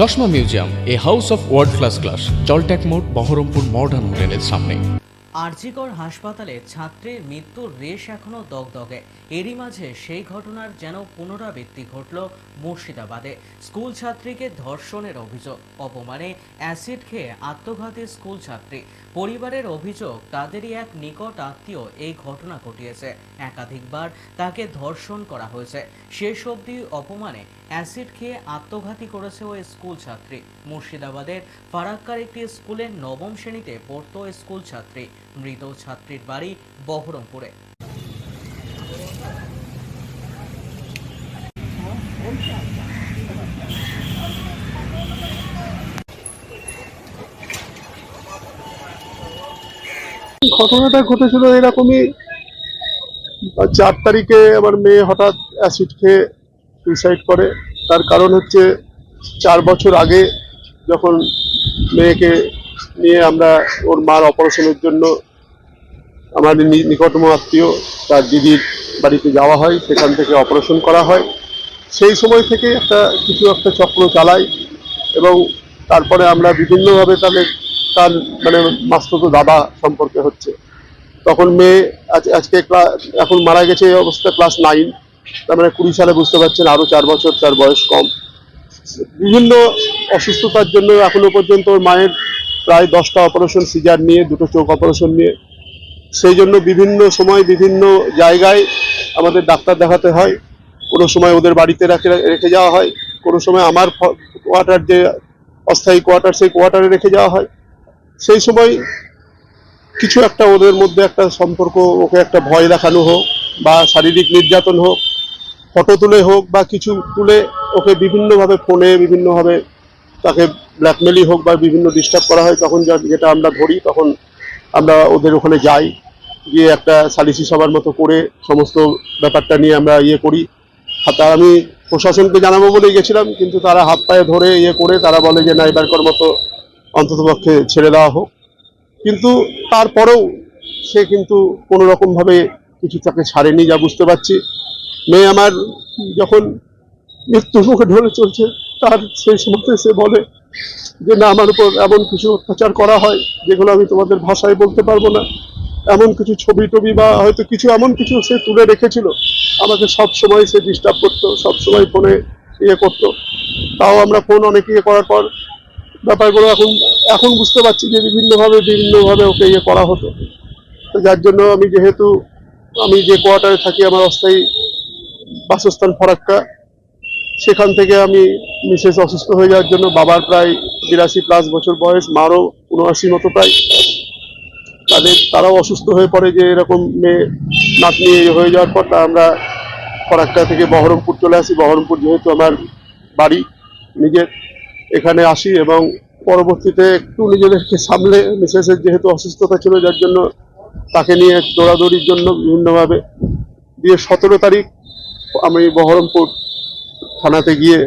চশমা museum, a house of world class class জলট্যাক মোড়, Baharampur modern হোটেলের সামনে। আরজিকর হাসপাতালে ছাত্রীর মৃত্যুর রেশ এখনও দগদগে। এরই মাঝে সেই ঘটনার যেন পুনরাবৃত্তি ঘটল মুর্শিদাবাদে। স্কুল ছাত্রীকে ধর্ষণের অভিযোগ, অপমানে অ্যাসিড খেয়ে আত্মঘাতী স্কুল ছাত্রী। পরিবারের অভিযোগ, তাদেরই এক নিকট আত্মীয় এই ঘটনা ঘটিয়েছে। একাধিকবার তাকে ধর্ষণ করা হয়েছে। শেষ অবধি অপমানে অ্যাসিড খেয়ে আত্মঘাতী করেছে ওই স্কুল ছাত্রী। মুর্শিদাবাদের ফারাক্কার একটি স্কুলের নবম শ্রেণীতে পড়তো স্কুল ছাত্রী। মৃত ছাত্রীর বাড়ি বহরমপুরে। ঘটনাটা ঘটেছিল এরকমই, চার তারিখে আমার মেয়ে হঠাৎ অ্যাসিড খেয়ে সুইসাইড করে। তার কারণ হচ্ছে চার বছর আগে যখন মেয়েকে নিয়ে আমরা ওর মার অপারেশনের জন্য আমাদের নি- নিকটতম আত্মীয়, তার দিদির বাড়িতে যাওয়া হয়, সেখান থেকে অপারেশন করা হয়। সেই সময় থেকে একটা কিছু একটা চক্র চালাই এবং তারপরে আমরা বিভিন্নভাবে তাদের, তার মানে মাস্ততো দাদা সম্পর্কে হচ্ছে। তখন মেয়ে আজ- আজকে এখন মারা গেছে এই অবস্থা ক্লাস নাইন। তার মানে কুড়ি সালে বুঝতে পারছেন আরও চার বছর তার বয়স কম। বিভিন্ন অসুস্থতার জন্য এখনও পর্যন্ত ওর মায়ের প্রায় দশটা অপারেশন সিজার নিয়ে, দুটো চোখ অপারেশন নিয়ে। সেই জন্য বিভিন্ন সময় বিভিন্ন জায়গায় আমাদের ডাক্তার দেখাতে হয়। কোনো সময় ওদের বাড়িতে রেখে রেখে যাওয়া হয়। কোনো সময় আমার কোয়ার্টার যে অস্থায়ী কোয়ার্টার সেই কোয়ার্টারে রেখে যাওয়া হয়। সেই সময় কিছু একটা ওদের মধ্যে একটা সম্পর্ক, ওকে একটা ভয় দেখানো হোক বা শারীরিক নির্যাতন হোক ফটো তুলে হোক বা কিছু তুলে ওকে বিভিন্নভাবে ফোনে বিভিন্নভাবে তাকে ব্ল্যাকমেলই হোক বা বিভিন্ন ডিস্টার্ব করা হয়, তখন যেটা আমরা ধরি, তখন আমরা ওদের ওখানে যাই, গিয়ে একটা সালিসি সবার মতো করে সমস্ত ব্যাপারটা নিয়ে আমরা ইয়ে করি। তা আমি প্রশাসনকে জানাব বলেই গেছিলাম, কিন্তু তারা হাত পায়ে ধরে ইয়ে করে, তারা বলে যে না এবারকার মতো অন্ততপক্ষে ছেড়ে দেওয়া হোক। কিন্তু তারপরেও সে কিন্তু কোনো রকমভাবে কিছু তাকে ছাড়েনি, যা বুঝতে পারছি। মেয়ে আমার যখন মৃত্যুর মুখে ঢলে চলছে, তার সেই সময় সে বলে যে, না, আমার উপর এমন কিছু অত্যাচার করা হয় যেগুলো আমি তোমাদের ভাষায় বলতে পারব না। এমন কিছু ছবি টবি বা হয়তো কিছু এমন কিছু সে তুলে রেখেছিল। আমাকে সব সময় সে ডিস্টার্ব করতো সময় ফোনে ইয়ে করতো। তাও আমরা ফোন অনেক ইয়ে করার পর ব্যাপারগুলো এখন এখন বুঝতে পারছি যে, বিভিন্নভাবে বিভিন্নভাবে ওকে ইয়ে করা হতো। যার জন্য আমি যেহেতু, আমি যে কোয়ার্টারে থাকি, আমার অস্থায়ী বাসস্থান ফরাক্কা। সেখান থেকে আমি মিসেস অসুস্থ হয়ে যাওয়ার জন্য বাবার প্রায় বিরাশি প্লাস বছর বয়স, মারও উনআশি মতো প্রায়। তাদের, তারাও অসুস্থ হয়ে পড়ে যে এরকম মেয়ে নাতনি হয়ে যাওয়ার পর তা আমরা ফরাক্কা থেকে বহরমপুর চলে আসি। বহরমপুর যেহেতু আমার বাড়ি, নিজের এখানে আসি এবং পরবর্তীতে একটু নিজেদেরকে সামলে মিসেসের যেহেতু অসুস্থতা ছিল, যার জন্য তাকে নিয়ে দৌড়াদৌড়ির জন্য বিভিন্নভাবে। দিয়ে সতেরো তারিখ আমি বহরমপুর থানাতে গিয়ে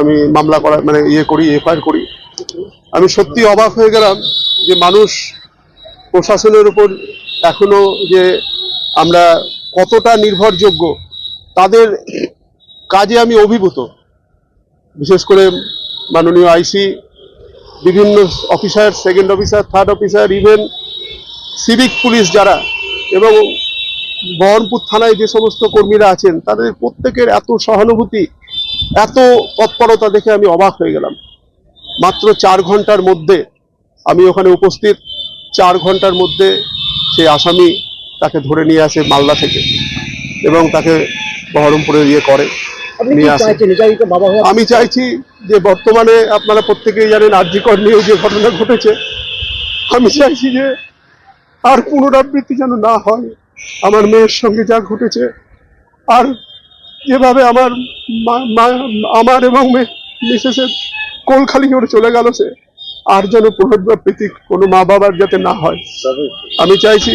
আমি মামলা করা মানে ইয়ে করি, এফআইআর করি। আমি সত্যি অবাক হয়ে গেলাম যে মানুষ প্রশাসনের উপর এখনও যে আমরা কতটা নির্ভরযোগ্য, তাদের কাজে আমি অভিভূত। বিশেষ করে মাননীয় আইসি, বিভিন্ন officer, second officer, third officer, even civic police যারা, এবং বহরমপুর থানায় যে সমস্ত কর্মীরা আছেন তাদের প্রত্যেকের এত সহানুভূতি এত তৎপরতা দেখে আমি অবাক হয়ে গেলাম। মাত্র চার ঘণ্টার মধ্যে আমি ওখানে উপস্থিত। চার ঘণ্টার মধ্যে সেই আসামি তাকে ধরে নিয়ে আসে মালদা থেকে এবং তাকে বহরমপুরে ইয়ে করে নিয়ে আসে। আমি চাইছি যে বর্তমানে আপনারা প্রত্যেকেই জানেন আর্যিকর নিয়ে যে ঘটনা ঘটেছে। আমি চাইছি যে আর পুনরাবৃত্তি যেন না হয়। আমার মেয়ের সঙ্গে যা ঘটেছে আর যেভাবে আমার আমার এবং মিসেসের কোল খালি করে চলে গেল সে। আর যেন পুনরাবৃত্তি কোনো মা বাবার যাতে না হয়। আমি চাইছি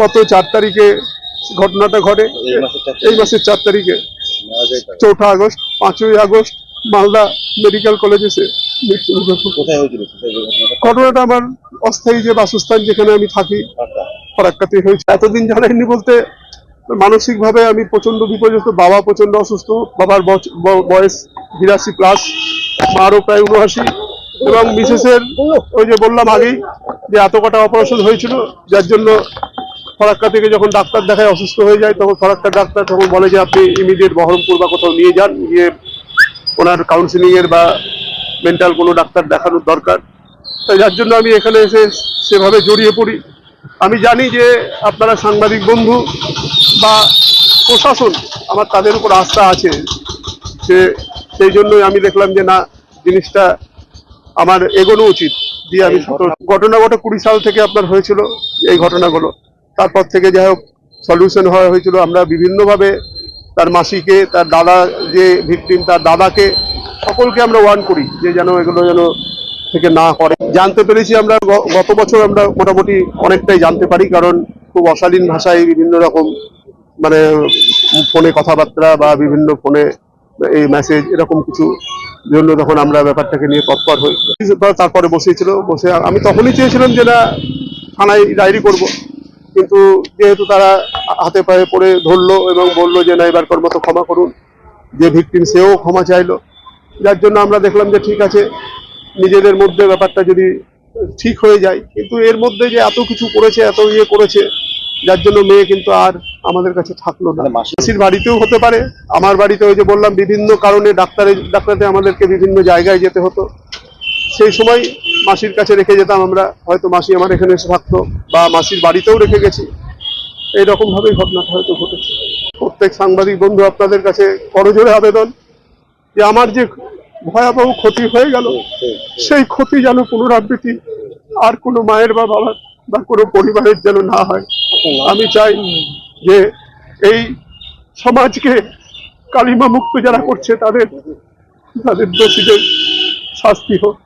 গত চার তারিখে ঘটনাটা ঘটে। এই মাসের চার তারিখে? চৌঠা আগস্ট পাঁচই আগস্ট মালদা মেডিকেল কলেজে সে ঘটনাটা? ঘটনাটা আমার অস্থায়ী যে বাসস্থান যেখানে আমি থাকি আচ্ছা। ফরাক্কাতে হয়েছে। এতদিন জানাইনি বলতে মানসিকভাবে আমি প্রচণ্ড বিপর্যস্ত, বাবা প্রচণ্ড অসুস্থ, বাবার বয়স বিরাশি প্লাস মারও প্রায় উনআশি এবং মিসেসের ওই যে বললাম আগেই যে এত কটা অপারেশন হয়েছিল, যার জন্য ফরাক্কা থেকে যখন ডাক্তার দেখায় অসুস্থ হয়ে যায়, তখন ফরাক্কা ডাক্তার তখন বলে যে আপনি ইমিডিয়েট বহরমপুর বা কোথাও নিয়ে যান, গিয়ে ওনার কাউন্সিলিং এর বা মেন্টাল কোনো ডাক্তার দেখানোর দরকার। তাই যার জন্য আমি এখানে এসে সেভাবে জড়িয়ে পড়ি। আমি জানি যে আপনারা সাংবাদিক বন্ধু বা প্রশাসন আমার তাদের উপর আস্থা আছে যে সেই জন্যই আমি দেখলাম যে না জিনিসটা আমার এগোনো উচিত। দিয়ে আমি ঘটনা ঘটে কুড়ি সাল থেকে আপনার হয়েছিল এই ঘটনাগুলো। তারপর থেকে যাই হোক সলিউশন হওয়া হয়েছিল। আমরা বিভিন্নভাবে তার মাসিকে তার দাদা যে ভিকটিম তার দাদাকে সকলকে আমরা ওয়ার্ন করি যে যেন এগুলো যেন থেকে না করে। জানতে পেরেছি আমরা গত বছর আমরা মোটামুটি অনেকটাই জানতে পারি, কারণ খুব অশালীন ভাষায় বিভিন্ন রকম মানে ফোনে কথাবার্তা বা বিভিন্ন ফোনে এই মেসেজ এরকম কিছু জন্য তখন আমরা ব্যাপারটাকে নিয়ে তৎপর হই। তারপরে বসেছিল, বসে আমি তখনই চেয়েছিলাম যে না, থানায় ডায়েরি করব। কিন্তু যেহেতু তারা হাতে পায়ে পড়ে ধরলো এবং বলল যে না এবারকার মতো ক্ষমা করুন, যে ভিকটিম সেও ক্ষমা চাইলো। যার জন্য আমরা দেখলাম যে ঠিক আছে নিজেদের মধ্যে ব্যাপারটা যদি ঠিক হয়ে যায় কিন্তু এর মধ্যে যে এত কিছু করেছে এত ইয়ে করেছে যার জন্য মেয়ে কিন্তু আর আমাদের কাছে থাকল না। মানে মাসির বাড়িতেও হতে পারে আমার বাড়িতে ওই যে বললাম বিভিন্ন কারণে ডাক্তারের ডাক্তারে আমাদেরকে বিভিন্ন জায়গায় যেতে হতো। সেই সময় মাসির কাছে রেখে যেতাম আমরা হয়তো মাসি আমার এখানে এসে থাকতো বা মাসির বাড়িতেও রেখে গেছি। এইরকম ভাবেই ঘটনাটা হয়তো ঘটেছে। প্রত্যেক সাংবাদিক বন্ধু আপনাদের কাছে করজোরে আবেদন যে আমার যে ভয়াবহ ক্ষতি হয়ে গেল। সেই ক্ষতি যেন পুনরাবৃত্তি আর কোনো মায়ের বা বাবার বা কোনো পরিবারের যেন না হয়। আমি চাই যে এই সমাজকে কালিমা মুক্ত যারা করছে তাদের তাদের দোষীদের শাস্তি হোক।